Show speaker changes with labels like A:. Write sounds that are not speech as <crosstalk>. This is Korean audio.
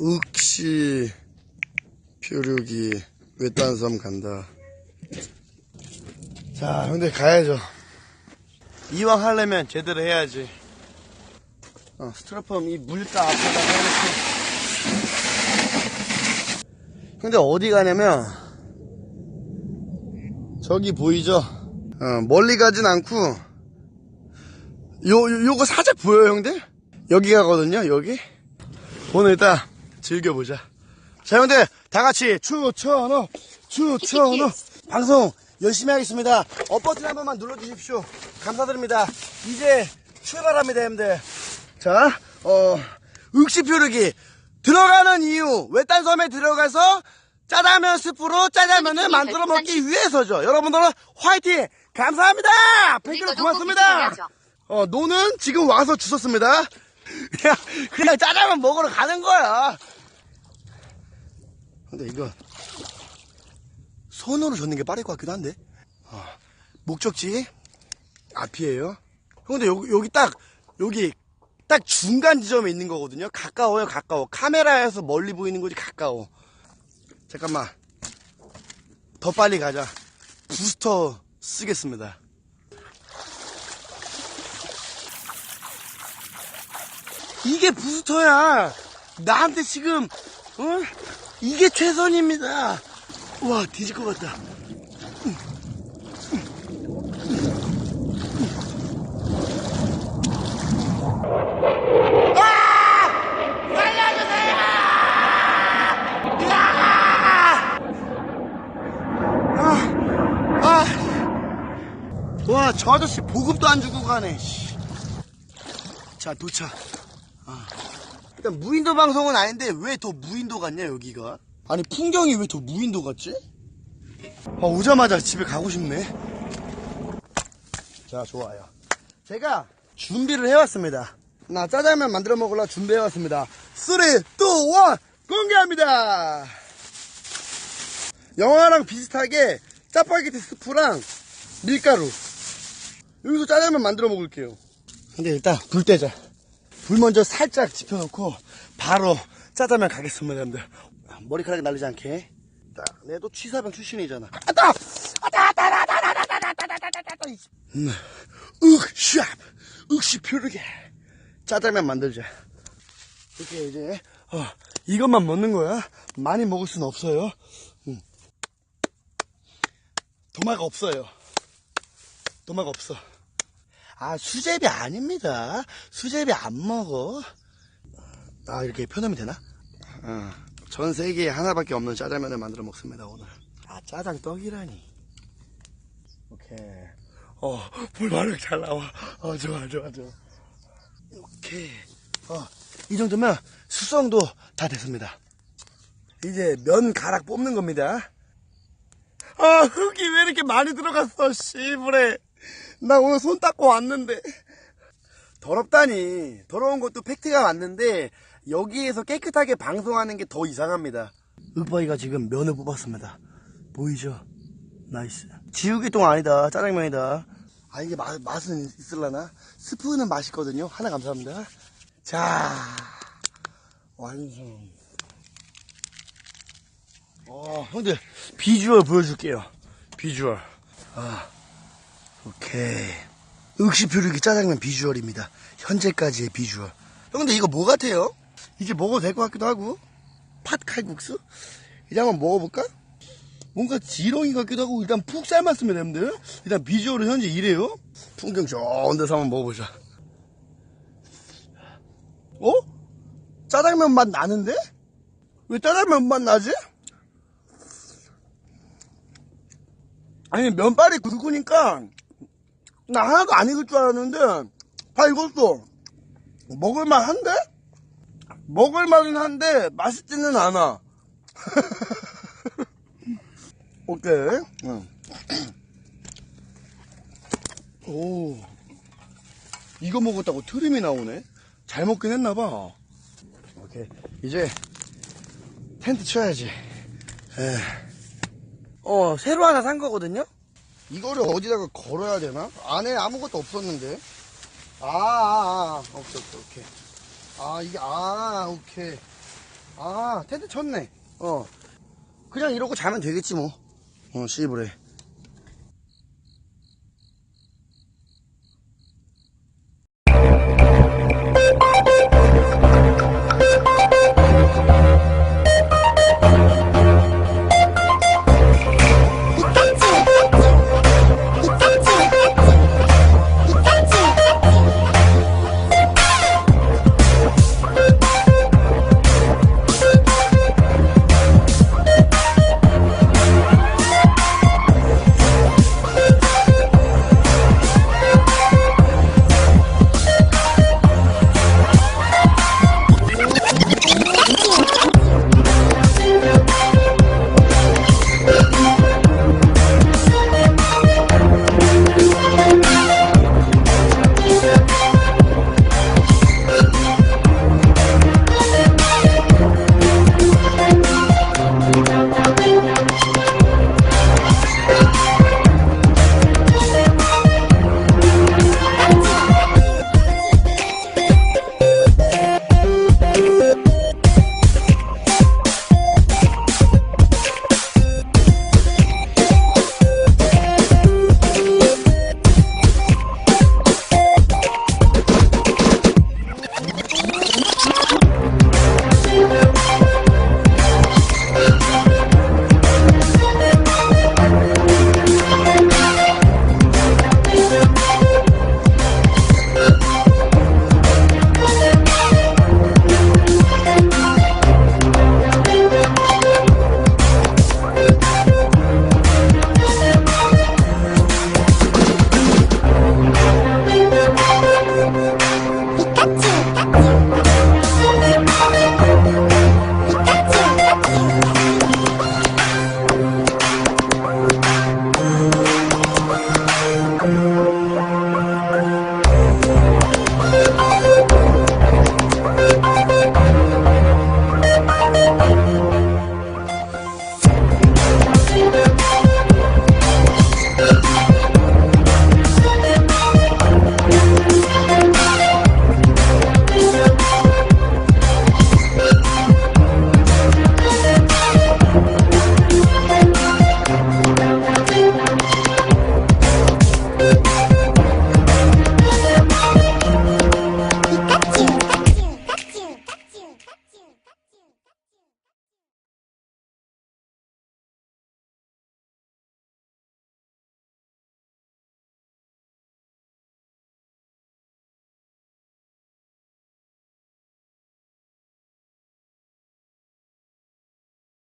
A: 윽시 표류기 외딴 섬 간다. 자, 형들 가야죠. 이왕 하려면 제대로 해야지. 어, 스트라펌 이 물가 앞에다가 해놓고. 근데 어디 가냐면 저기 보이죠? 어, 멀리 가진 않고 요, 요 요거 살짝 보여요 형들? 여기 가거든요 여기 오늘 일단 즐겨보자 자 형들 다같이 추천어 추천어 방송 열심히 하겠습니다 업 버튼 한 번만 눌러주십시오 감사드립니다 이제 출발합니다 형들 자, 어, 윽시표르기 들어가는 이유 외딴 섬에 들어가서 짜장면 스프로 짜장면을 만들어 먹기 위해서죠. 여러분들은 화이팅! 감사합니다! 팬클럽 고맙습니다! 어, 노는 지금 와서 주셨습니다. 그냥, 그냥 짜장면 먹으러 가는 거야. 근데 이거, 손으로 젓는 게 빠를 것 같기도 한데. 어, 목적지 앞이에요. 근데 여기, 여기 딱, 여기 딱 중간 지점에 있는 거거든요. 가까워요, 가까워. 카메라에서 멀리 보이는 거지, 가까워. 잠깐만. 더 빨리 가자. 부스터 쓰겠습니다. 이게 부스터야. 나한테 지금, 어? 이게 최선입니다. 와, 뒤질 것 같다. 아, 와, 저 아저씨 보급도 안 주고 가네. 씨. 자, 도착. 아. 일단 무인도 방송은 아닌데 왜 더 무인도 같냐 여기가? 아니 풍경이 왜 더 무인도 같지? 아, 오자마자 집에 가고 싶네. 자, 좋아요. 제가 준비를 해왔습니다. 나 짜장면 만들어 먹으려 준비해왔습니다. 3, 2, 1, 공개합니다! 영화랑 비슷하게 짜파게티 스프랑 밀가루 여기서 짜장면 만들어 먹을게요 근데 일단 불 떼자 불 먼저 살짝 지펴놓고 바로 짜장면 가겠습니다 여러분들 머리카락이 날리지 않게 자, 내도 취사병 출신이잖아 아따! 아따! 아따! 아따! 아따! 아따! 아따! 아따! 아따! 아따! 음, 윽샵! 윽시 표르게 짜장면 만들자 이렇게 이제 어, 이것만 먹는 거야 많이 먹을 수는 없어요 도마가 없어요. 도마가 없어. 아, 수제비 아닙니다. 수제비 안 먹어. 아, 이렇게 표현하면 되나? 어, 전 세계에 하나밖에 없는 짜장면을 만들어 먹습니다, 오늘. 아, 짜장 떡이라니. 오케이. 어, 불반응 잘 나와. 어, 좋아, 좋아, 좋아. 오케이. 어, 이 정도면 숙성도 다 됐습니다. 이제 면 가락 뽑는 겁니다. 아, 흙이 왜 이렇게 많이 들어갔어, 씨부레. <laughs> 나 오늘 손 닦고 왔는데. 더럽다니. 더러운 것도 팩트가 맞는데, 여기에서 깨끗하게 방송하는 게 더 이상합니다. 윽바이가 지금 면을 뽑았습니다. 보이죠? 나이스. 지우개똥 아니다. 짜장면이다. 아, 이게 맛, 맛은 있을라나? 스프는 맛있거든요. 하나 감사합니다. 자, 완성. 어, 형들, 비주얼 보여줄게요. 비주얼. 아, 오케이. 윽시표류기 짜장면 비주얼입니다. 현재까지의 비주얼. 형들, 이거 뭐 같아요? 이제 먹어도 될 것 같기도 하고. 팥 칼국수? 이제 한번 먹어볼까? 뭔가 지렁이 같기도 하고, 일단 푹 삶았습니다, 여러분들. 일단 비주얼은 현재 이래요. 풍경 좋은 데서 한번 먹어보자. 어? 짜장면 맛 나는데? 왜 짜장면 맛 나지? 아니 면발이 굵으니까 나 하나도 안 익을 줄 알았는데 다 익었어 먹을만 한데? 먹을만은 한데 맛있지는 않아 <laughs> 오케이 응. <clears throat> 오 이거 먹었다고 트림이 나오네 잘 먹긴 했나봐 오케이 이제 텐트 쳐야지 에. 어, 새로 하나 산 거거든요? 이거를 어디다가 걸어야 되나? 안에 아무것도 없었는데. 아, 아, 아. 오케이, 오케이, 오케이. 아, 이게, 아, 오케이. 아, 텐트 쳤네. 어. 그냥 이러고 자면 되겠지, 뭐. 어, 해.